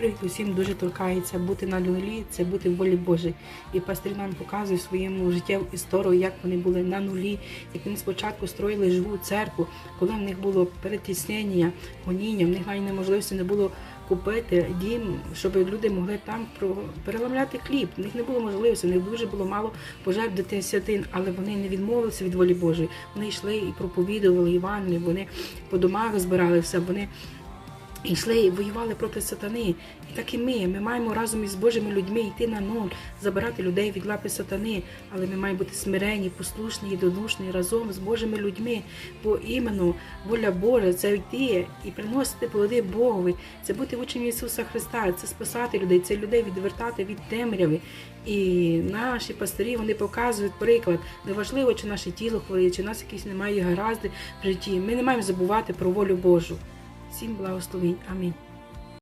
Привід усім дуже торкається бути на нулі, це бути в волі Божій. І пастир нам показує своєму життєву історію, як вони були на нулі, як вони спочатку строїли живу церкву, коли в них було перетіснення, гоніння, в них навіть неможливості не було купити дім, щоб люди могли там переламляти хліб. В них не було можливості, в них дуже було мало пожертв дитин святин, але вони не відмовилися від волі Божої. Вони йшли і проповідували Івангелію, вони по домах збирали все, вони і йшли і воювали проти сатани. І так і ми. Ми маємо разом із Божими людьми йти на нуль, забирати людей від лапи сатани. Але ми маємо бути смиренні, послушні, єдинушні разом з Божими людьми. Бо іменно воля Божа це йти і приносити плоди Богові, це бути учнем Ісуса Христа, це спасати людей, це людей відвертати від темряви. І наші пастирі вони показують приклад. Неважливо, чи наше тіло хворіє, чи у нас якісь немає гаразди в житті. Ми не маємо забувати про волю Божу. Sim, Blaustwin. Amém.